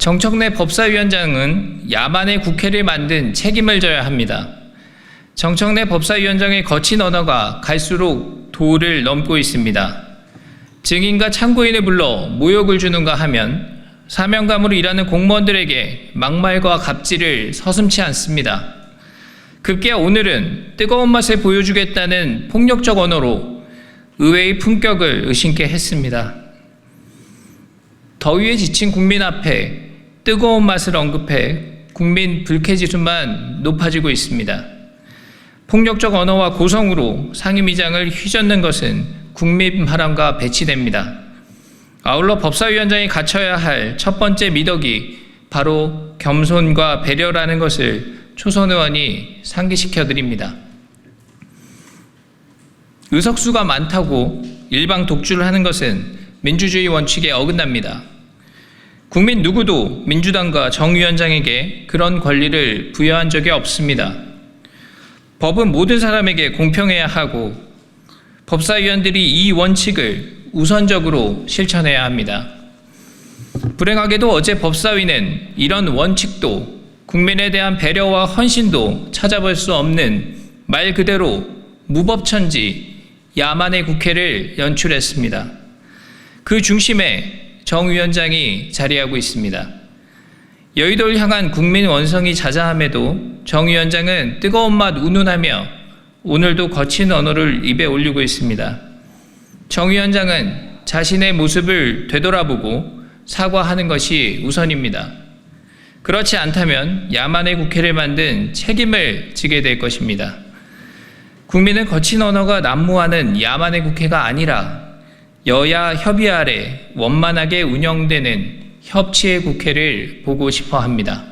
정청래 법사위원장은 야만의 국회를 만든 책임을 져야 합니다. 정청래 법사위원장의 거친 언어가 갈수록 도를 넘고 있습니다. 증인과 참고인을 불러 모욕을 주는가 하면 사명감으로 일하는 공무원들에게 막말과 갑질을 서슴치 않습니다. 급기야 오늘은 뜨거운 맛을 보여주겠다는 폭력적 언어로 의회의 품격을 의심케 했습니다. 더위에 지친 국민 앞에 뜨거운 맛을 언급해 국민 불쾌지수만 높아지고 있습니다. 폭력적 언어와 고성으로 상임위장을 휘젓는 것은 국민 바람과 배치됩니다. 아울러 법사위원장이 갖춰야 할 첫 번째 미덕이 바로 겸손과 배려라는 것을 초선 의원이 상기시켜 드립니다. 의석수가 많다고 일방 독주를 하는 것은 민주주의 원칙에 어긋납니다. 국민 누구도 민주당과 정 위원장에게 그런 권리를 부여한 적이 없습니다. 법은 모든 사람에게 공평해야 하고 법사위원들이 이 원칙을 우선적으로 실천해야 합니다. 불행하게도 어제 법사위는 이런 원칙도 국민에 대한 배려와 헌신도 찾아볼 수 없는 말 그대로 무법천지 야만의 국회를 연출했습니다. 그 중심에 정 위원장이 자리하고 있습니다. 여의도를 향한 국민 원성이 자자함에도 정 위원장은 뜨거운 맛 운운하며 오늘도 거친 언어를 입에 올리고 있습니다. 정 위원장은 자신의 모습을 되돌아보고 사과하는 것이 우선입니다. 그렇지 않다면 야만의 국회를 만든 책임을 지게 될 것입니다. 국민은 거친 언어가 난무하는 야만의 국회가 아니라 여야 협의 아래 원만하게 운영되는 협치의 국회를 보고 싶어 합니다.